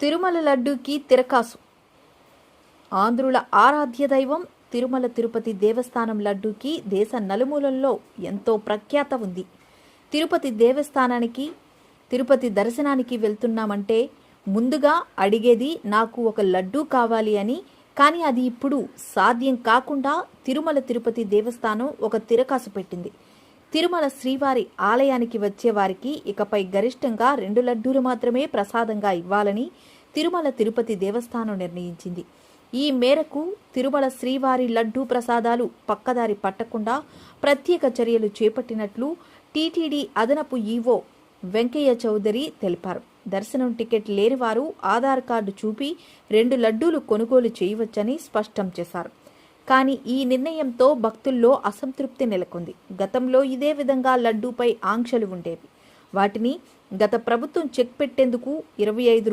తిరుమల లడ్డూకి తిరకాసు. ఆంధ్రుల ఆరాధ్య దైవం తిరుమల తిరుపతి దేవస్థానం లడ్డూకి దేశ నలుమూలల్లో ఎంతో ప్రఖ్యాత ఉంది. తిరుపతి దేవస్థానానికి తిరుపతి దర్శనానికి వెళ్తున్నామంటే ముందుగా అడిగేది నాకు ఒక లడ్డూ కావాలి అని కానీ అది ఇప్పుడు సాధ్యం కాకుండా తిరుమల తిరుపతి దేవస్థానం ఒక తిరకాసు పెట్టింది. తిరుమల శ్రీవారి ఆలయానికి వచ్చే వారికి ఇకపై గరిష్టంగా రెండు లడ్డూలు మాత్రమే ప్రసాదంగా ఇవ్వాలని తిరుమల తిరుపతి దేవస్థానం నిర్ణయించింది. ఈ మేరకు తిరుమల శ్రీవారి లడ్డూ ప్రసాదాలు పక్కదారి పట్టకుండా ప్రత్యేక చర్యలు చేపట్టినట్లు టీటీడీ అదనపు ఈవో వెంకయ్య చౌదరి తెలిపారు. దర్శనం టికెట్ లేనివారు ఆధార్ కార్డు చూపి రెండు లడ్డూలు కొనుగోలు చేయవచ్చని స్పష్టం చేశారు. కానీ ఈ నిర్ణయంతో భక్తుల్లో అసంతృప్తి నెలకొంది. గతంలో ఇదే విధంగా లడ్డూపై ఆంక్షలు ఉండేవి. వాటిని గత ప్రభుత్వం చెక్ పెట్టేందుకు ఇరవై ఐదు